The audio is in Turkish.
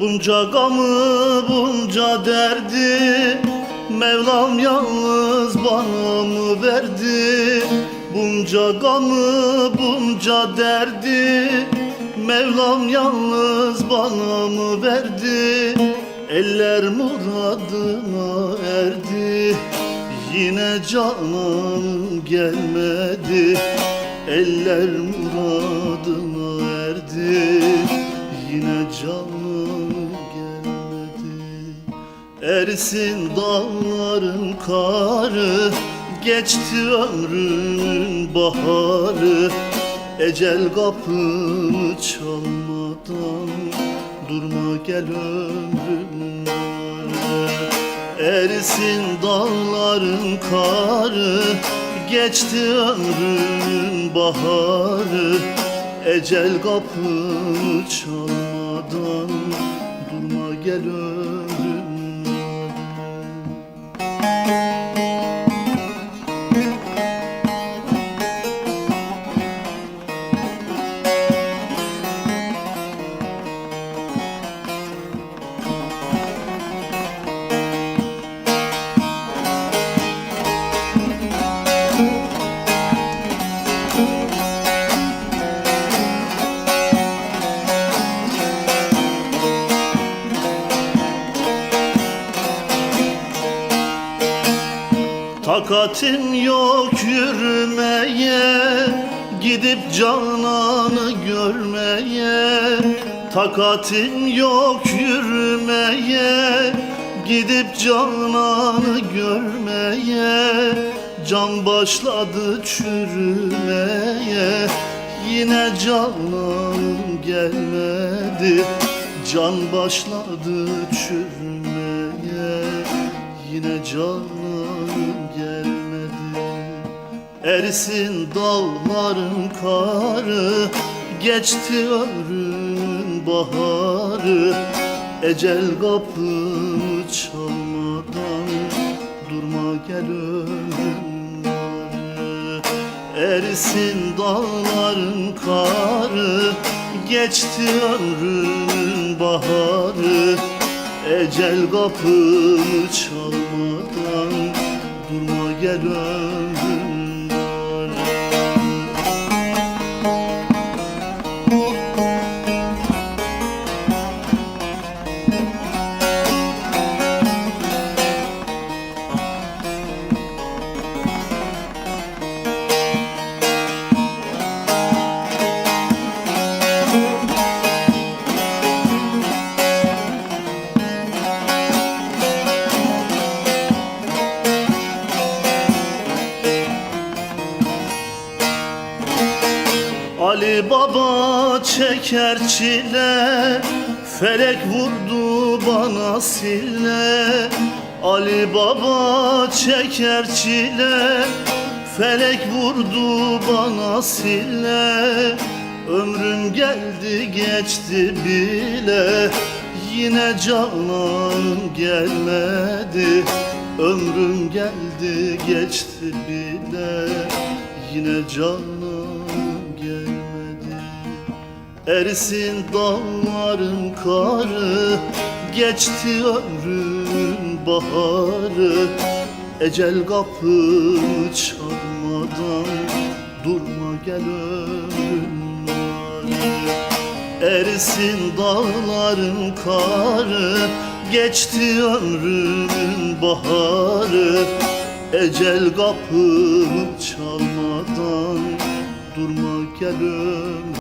Bunca gamı bunca derdi Mevlam yalnız bana mı verdi? Bunca gamı bunca derdi Mevlam yalnız bana mı verdi? Eller muradına erdi. Yine canım gelmedi. Eller muradına erdi. Yine canım Ersin dağların karı Geçti ömrümün baharı. Ecel kapımı çalmadan Durma gel ömrümün varı Erisin dağların karı Geçti ömrümün baharı. Ecel kapımı çalmadan Durma gel ömrümün Takatim yok yürümeye Gidip cananı görmeye. Takatim yok yürümeye Gidip cananı görmeye. Can başladı çürümeye Yine cananım gelmedi. Can başladı çürümeye Yine canım Erisin dağların karı Geçti ömrün baharı. Ecel kapımı çalmadan Durma gel ömrüm Erisin dağların karı Geçti ömrün baharı. Ecel kapımı çalmadan Durma gel ömrüm Ali Baba çeker çile Felek vurdu bana sille Ali Baba çeker çile Felek vurdu bana sille Ömrüm geldi geçti bile Yine canım gelmedi. Ömrüm geldi geçti bile Yine canım Erisin dağların karı Geçti ömrün baharı. Ecel kapımı çalmadan Durma gel ömrüm Erisin dağların karı Geçti ömrümün baharı. Ecel kapımı çalmadan Durma gel ömrüm